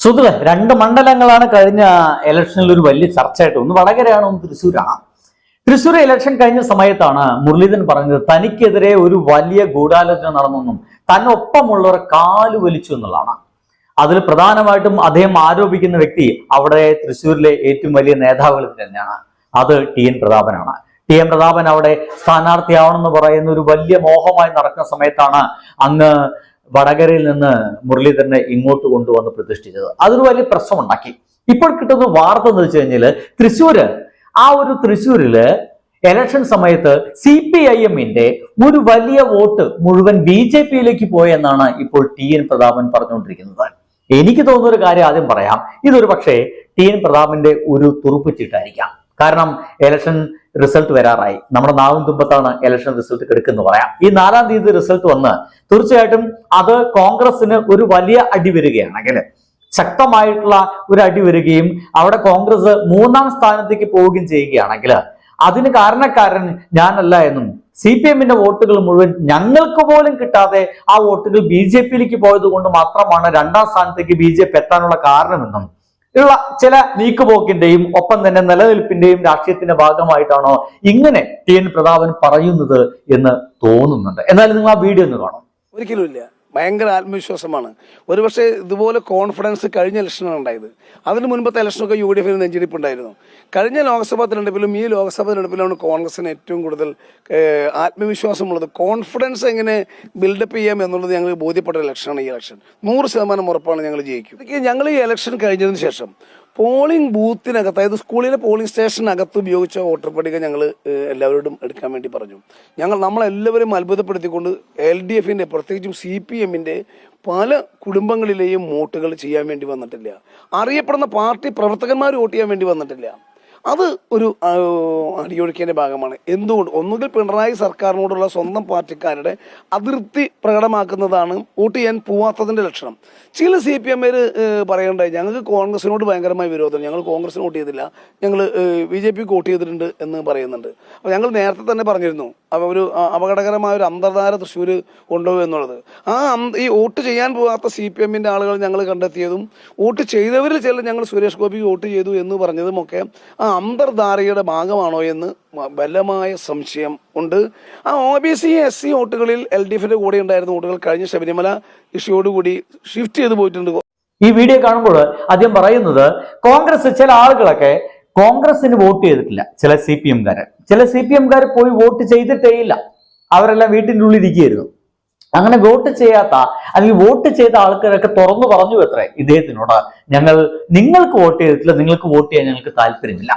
സുഹൃത്തുക്കളെ രണ്ട് മണ്ഡലങ്ങളാണ് കഴിഞ്ഞ ഇലക്ഷനിൽ ഒരു വലിയ ചർച്ചയായിട്ട് ഒന്ന് വടകരയാണ് ഒന്ന് തൃശ്ശൂരാണ്. തൃശ്ശൂർ ഇലക്ഷൻ കഴിഞ്ഞ സമയത്താണ് മുരളീധരൻ പറഞ്ഞത് തനിക്കെതിരെ ഒരു വലിയ ഗൂഢാലോചന നടന്നെന്നും തന്നൊപ്പമുള്ളവർ കാൽ വലിച്ചു എന്നുള്ളതാണ്. അതിൽ പ്രധാനമായിട്ടും അദ്ദേഹം ആരോപിക്കുന്ന വ്യക്തി അവിടെ തൃശ്ശൂരിലെ ഏറ്റവും വലിയ നേതാവുകളിൽ തന്നെയാണ്. അത് ടി എൻ പ്രതാപനാണ്. ടി എൻ പ്രതാപൻ അവിടെ സ്ഥാനാർത്ഥിയാവണമെന്ന് പറയുന്ന ഒരു വലിയ മോഹമായി നടക്കുന്ന സമയത്താണ് അങ്ങ് വടകരയിൽ നിന്ന് മുരളീധരനെ ഇങ്ങോട്ട് കൊണ്ടുവന്ന് പ്രതിഷ്ഠിച്ചത്. അതൊരു വലിയ പ്രശ്നമുണ്ടാക്കി. ഇപ്പോൾ കിട്ടുന്ന വാർത്ത എന്ന് വെച്ച് കഴിഞ്ഞാൽ തൃശ്ശൂര് ആ ഒരു തൃശ്ശൂരിൽ എലക്ഷൻ സമയത്ത് സി പി ഐ എമ്മിന്റെ ഒരു വലിയ വോട്ട് മുഴുവൻ ബി ജെ പിയിലേക്ക് പോയെന്നാണ് ഇപ്പോൾ ടി എൻ പ്രതാപൻ പറഞ്ഞുകൊണ്ടിരിക്കുന്നത്. എനിക്ക് തോന്നുന്ന ഒരു കാര്യം ആദ്യം പറയാം. ഇതൊരു പക്ഷേ ടി എൻ പ്രതാപന്റെ ഒരു തുറുപ്പിച്ചിട്ടായിരിക്കാം കാരണം ഇലക്ഷൻ റിസൾട്ട് വരാറായി. നമ്മുടെ നാവും തുമ്പത്താണ് ഇലക്ഷൻ റിസൾട്ട് കിടക്കുന്നു പറയാം. ഈ നാലാം തീയതി റിസൾട്ട് വന്ന് തീർച്ചയായിട്ടും അത് കോൺഗ്രസിന് ഒരു വലിയ അടി വരികയാണെങ്കിൽ ശക്തമായിട്ടുള്ള ഒരു അടി വരികയും അവിടെ കോൺഗ്രസ് മൂന്നാം സ്ഥാനത്തേക്ക് പോവുകയും ചെയ്യുകയാണെങ്കിൽ അതിന് കാരണക്കാരൻ ഞാനല്ല എന്നും സി പി എമ്മിന്റെ വോട്ടുകൾ മുഴുവൻ ഞങ്ങൾക്ക് പോലും കിട്ടാതെ ആ വോട്ടുകൾ ബി ജെ പിയിലേക്ക് പോയത് കൊണ്ട് മാത്രമാണ് രണ്ടാം സ്ഥാനത്തേക്ക് ബി ജെ പി എത്താനുള്ള കാരണമെന്നും ഉള്ള ചില നീക്കുപോക്കിന്റെയും ഒപ്പം തന്നെ നിലനിൽപ്പിന്റെയും രാഷ്ട്രീയത്തിന്റെ ഭാഗമായിട്ടാണോ ഇങ്ങനെ ടി എൻ പ്രതാപൻ പറയുന്നത് എന്ന് തോന്നുന്നുണ്ട്? എന്നാലും നിങ്ങൾ ആ വീഡിയോ ഒന്ന് കാണും. ഒരിക്കലുമില്ല. ഭയങ്കര ആത്മവിശ്വാസമാണ്. ഒരുപക്ഷെ ഇതുപോലെ കോൺഫിഡൻസ് കഴിഞ്ഞ ഇലക്ഷനാണ് ഉണ്ടായത്. അതിന് മുൻപത്തെ ഇലക്ഷനൊക്കെ യു ഡി എഫിന് നെഞ്ചിടിപ്പുണ്ടായിരുന്നു. കഴിഞ്ഞ ലോക്സഭാ തിരഞ്ഞെടുപ്പിലും ഈ ലോക്സഭാ തെരഞ്ഞെടുപ്പിലാണ് കോൺഗ്രസിന് ഏറ്റവും കൂടുതൽ ആത്മവിശ്വാസമുള്ളത്. കോൺഫിഡൻസ് എങ്ങനെ ബിൽഡപ്പ് ചെയ്യാം എന്നുള്ളത് ഞങ്ങൾ ബോധ്യപ്പെട്ട ഇലക്ഷനാണ് ഈ ഇലക്ഷൻ. നൂറ് ശതമാനം ഉറപ്പാണ് ഞങ്ങൾ ജയിക്കും. ഞങ്ങൾ ഈ ഇലക്ഷൻ കഴിഞ്ഞതിന് ശേഷം പോളിംഗ് ബൂത്തിനകത്ത് അതായത് സ്കൂളിലെ പോളിംഗ് സ്റ്റേഷനകത്ത് ഉപയോഗിച്ച വോട്ടർ പട്ടിക ഞങ്ങൾ എല്ലാവരോടും എടുക്കാൻ വേണ്ടി പറഞ്ഞു. ഞങ്ങൾ നമ്മളെല്ലാവരും അത്ഭുതപ്പെടുത്തിക്കൊണ്ട് എൽ ഡി എഫിന്റെ പ്രത്യേകിച്ചും സി പി എമ്മിന്റെ പല കുടുംബങ്ങളിലെയും വോട്ടുകൾ ചെയ്യാൻ വേണ്ടി വന്നിട്ടില്ല. അറിയപ്പെടുന്ന പാർട്ടി പ്രവർത്തകന്മാർ വോട്ട് ചെയ്യാൻ വേണ്ടി വന്നിട്ടില്ല. അത് ഒരു അടിയൊഴുക്കിന്റെ ഭാഗമാണ്. എന്തുകൊണ്ട്? ഒന്നുകിൽ പിണറായി സർക്കാരിനോടുള്ള സ്വന്തം പാർട്ടിക്കാരുടെ അതിർത്തി പ്രകടമാക്കുന്നതാണ് വോട്ട് ചെയ്യാൻ പോവാത്തതിന്റെ ലക്ഷണം. ചില സി പി എം പറയണ്ടായി ഞങ്ങൾക്ക് കോൺഗ്രസിനോട് ഭയങ്കരമായ വിരോധം. ഞങ്ങൾ കോൺഗ്രസിന് വോട്ട് ചെയ്തില്ല. ഞങ്ങൾ ബി ജെ പിക്ക് വോട്ട് ചെയ്തിട്ടുണ്ട് എന്ന് പറയുന്നുണ്ട്. അപ്പോൾ ഞങ്ങൾ നേരത്തെ തന്നെ പറഞ്ഞിരുന്നു ഒരു അപകടകരമായ ഒരു അന്തർധാര തൃശ്ശൂർ കൊണ്ടുപോകും എന്നുള്ളത്. ആ ഈ വോട്ട് ചെയ്യാൻ പോകാത്ത സി പി എമ്മിന്റെ ആളുകൾ ഞങ്ങൾ കണ്ടെത്തിയതും വോട്ട് ചെയ്തവരിൽ ചില ഞങ്ങൾ സുരേഷ് ഗോപിക്ക് വോട്ട് ചെയ്തു എന്ന് പറഞ്ഞതും ഒക്കെ ആ അന്തർധാരയുടെ ഭാഗമാണോ എന്ന് ബലമായ സംശയം ഉണ്ട്. ആ O B C S C വോട്ടുകളിൽ L D എഫിന്റെ കൂടെ ഉണ്ടായിരുന്ന വോട്ടുകൾ കഴിഞ്ഞ ശബരിമല ഇഷ്യൂയോടുകൂടി ഷിഫ്റ്റ് ചെയ്ത് പോയിട്ടുണ്ട്. ഈ വീഡിയോ കാണുമ്പോൾ ആദ്യം പറയുന്നത് കോൺഗ്രസ് ചില ആളുകളൊക്കെ കോൺഗ്രസിന് വോട്ട് ചെയ്തിട്ടില്ല ചില സി പി എംകാര് ചില സി പി എംകാർ പോയി വോട്ട് ചെയ്തിട്ടേ ഇല്ല. അവരെല്ലാം വീട്ടിന്റെ ഉള്ളിൽ ഇരിക്കുകയായിരുന്നു. അങ്ങനെ വോട്ട് ചെയ്യാത്ത അല്ലെങ്കിൽ വോട്ട് ചെയ്ത ആൾക്കാരൊക്കെ തുറന്നു പറഞ്ഞു എത്ര? ഇദ്ദേഹത്തിനോട് ഞങ്ങൾ നിങ്ങൾക്ക് വോട്ട് ചെയ്തിട്ടില്ല നിങ്ങൾക്ക് വോട്ട് ചെയ്യാൻ ഞങ്ങൾക്ക് താല്പര്യമില്ല.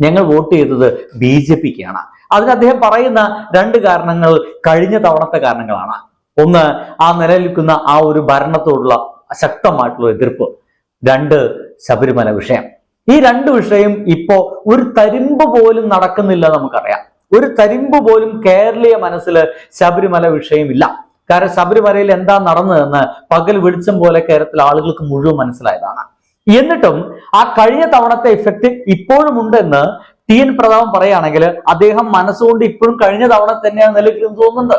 ഞങ്ങൾ വോട്ട് ചെയ്തത് ബി ജെ പിക്കാണ്. അതിന് അദ്ദേഹം പറയുന്ന രണ്ട് കാരണങ്ങൾ കഴിഞ്ഞ തവണത്തെ കാരണങ്ങളാണ്. ഒന്ന് ആ നിലനിൽക്കുന്ന ആ ഒരു ഭരണത്തോടുള്ള ശക്തമായിട്ടുള്ള എതിർപ്പ്. രണ്ട് ശബരിമല വിഷയം. ഈ രണ്ട് വിഷയം ഇപ്പോ ഒരു തരിമ്പ് പോലും നടക്കുന്നില്ല നമുക്കറിയാം. ഒരു തരിമ്പ് പോലും കേരളീയ മനസ്സിൽ ശബരിമല വിഷയമില്ല. കാരണം ശബരിമലയിൽ എന്താ നടന്നതെന്ന് പകൽ വെളിച്ചം പോലെ കേരളത്തിലെ ആളുകൾക്ക് മുഴുവൻ മനസ്സിലായതാണ്. എന്നിട്ടും ആ കഴിഞ്ഞ തവണത്തെ ഇഫക്റ്റ് ഇപ്പോഴും ഉണ്ടെന്ന് ടി എൻ പ്രതാപം പറയുകയാണെങ്കിൽ അദ്ദേഹം മനസ്സുകൊണ്ട് ഇപ്പോഴും കഴിഞ്ഞ തവണ തന്നെയാണ് നിലനിൽക്കുന്നത് തോന്നുന്നുണ്ട്.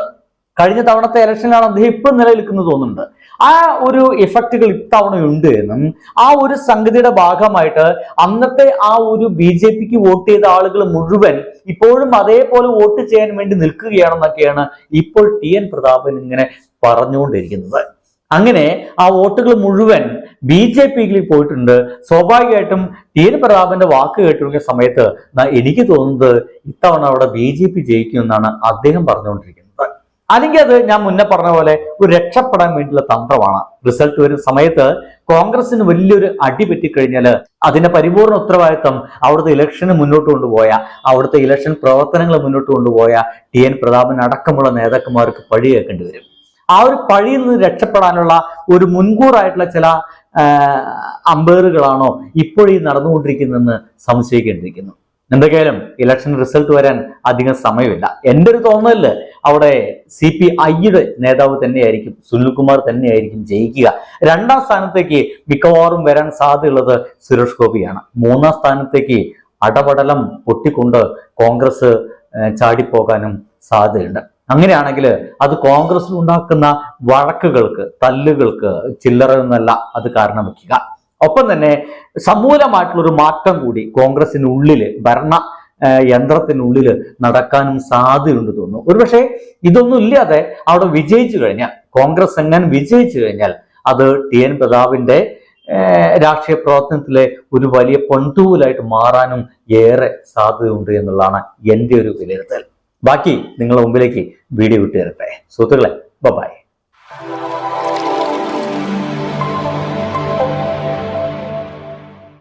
കഴിഞ്ഞ തവണത്തെ ഇലക്ഷനിലാണ് അദ്ദേഹം ഇപ്പോഴും നിലനിൽക്കുന്നത് തോന്നുന്നുണ്ട്. ആ ഒരു ഇഫക്റ്റുകൾ ഇത്തവണ ഉണ്ട് എന്നും ആ ഒരു സംഗതിയുടെ ഭാഗമായിട്ട് അന്നത്തെ ആ ഒരു ബി ജെ പിക്ക് വോട്ട് ചെയ്ത ആളുകൾ മുഴുവൻ ഇപ്പോഴും അതേപോലെ വോട്ട് ചെയ്യാൻ വേണ്ടി നിൽക്കുകയാണെന്നൊക്കെയാണ് ഇപ്പോൾ ടി എൻ പ്രതാപൻ ഇങ്ങനെ പറഞ്ഞുകൊണ്ടിരിക്കുന്നത്. അങ്ങനെ ആ വോട്ടുകൾ മുഴുവൻ ബി ജെ പിയിൽ പോയിട്ടുണ്ട്. സ്വാഭാവികമായിട്ടും ടി എൻ പ്രതാപന്റെ വാക്ക് കേട്ടിരിക്കുന്ന സമയത്ത് എനിക്ക് തോന്നുന്നത് ഇത്തവണ അവിടെ ബി ജെ പി ജയിക്കുമെന്നാണ് അദ്ദേഹം പറഞ്ഞുകൊണ്ടിരിക്കുന്നത്. അല്ലെങ്കിൽ അത് ഞാൻ മുന്നേ പറഞ്ഞ പോലെ ഒരു രക്ഷപ്പെടാൻ വേണ്ടിയുള്ള തന്ത്രമാണ്. റിസൾട്ട് വരുന്ന സമയത്ത് കോൺഗ്രസിന് വലിയൊരു അടി പറ്റിക്കഴിഞ്ഞാൽ അതിന്റെ പരിപൂർണ ഉത്തരവാദിത്തം അവിടുത്തെ ഇലക്ഷന് മുന്നോട്ട് കൊണ്ടുപോയ അവിടുത്തെ ഇലക്ഷൻ പ്രവർത്തനങ്ങൾ മുന്നോട്ട് കൊണ്ടുപോയ ടി എൻ പ്രതാപൻ അടക്കമുള്ള നേതാക്കന്മാർക്ക് പഴി കേൾക്കേണ്ടി വരും. ആ ഒരു പഴിയിൽ നിന്ന് രക്ഷപ്പെടാനുള്ള ഒരു മുൻകൂറായിട്ടുള്ള ചില അമ്പയറുകളാണോ ഇപ്പോഴീ നടന്നുകൊണ്ടിരിക്കുന്നതെന്ന് സംശയിക്കേണ്ടിയിരിക്കുന്നു. എന്തൊക്കെയായാലും ഇലക്ഷൻ റിസൾട്ട് വരാൻ അധികം സമയമില്ല. എന്റെ ഒരു തോന്നലിൽ അവിടെ സി പി ഐയുടെ നേതാവ് തന്നെയായിരിക്കും സുനിൽകുമാർ തന്നെയായിരിക്കും ജയിക്കുക. രണ്ടാം സ്ഥാനത്തേക്ക് മിക്കവാറും വരാൻ സാധ്യതയുള്ളത് സുരേഷ് ഗോപിയാണ്. മൂന്നാം സ്ഥാനത്തേക്ക് അടപടലം പൊട്ടിക്കൊണ്ട് കോൺഗ്രസ് ചാടിപ്പോകാനും സാധ്യതയുണ്ട്. അങ്ങനെയാണെങ്കിൽ അത് കോൺഗ്രസിൽ ഉണ്ടാക്കുന്ന വഴക്കുകൾക്ക് തല്ലുകൾക്ക് ചില്ലറ എന്നല്ല അത് കാരണം വയ്ക്കുക. ഒപ്പം തന്നെ സമൂലമായിട്ടുള്ള ഒരു മാറ്റം കൂടി കോൺഗ്രസിനുള്ളിൽ ഭരണ യന്ത്രത്തിനുള്ളിൽ നടക്കാനും സാധ്യതയുണ്ട് തോന്നുന്നു. ഒരുപക്ഷെ ഇതൊന്നും ഇല്ലാതെ അവിടെ വിജയിച്ചു കഴിഞ്ഞാൽ കോൺഗ്രസ് എങ്ങനെ വിജയിച്ചു കഴിഞ്ഞാൽ അത് ടി എൻ പ്രതാപിന്റെ രാഷ്ട്രീയ പ്രവർത്തനത്തിലെ ഒരു വലിയ പൊൻതൂവലായിട്ട് മാറാനും ഏറെ സാധ്യതയുണ്ട് എന്നുള്ളതാണ് എന്റെ ഒരു വിലയിരുത്തൽ. ബാക്കി നിങ്ങളുടെ മുമ്പിലേക്ക് വീഡിയോ വിട്ടു തരട്ടെ സുഹൃത്തുക്കളെ ബൈ.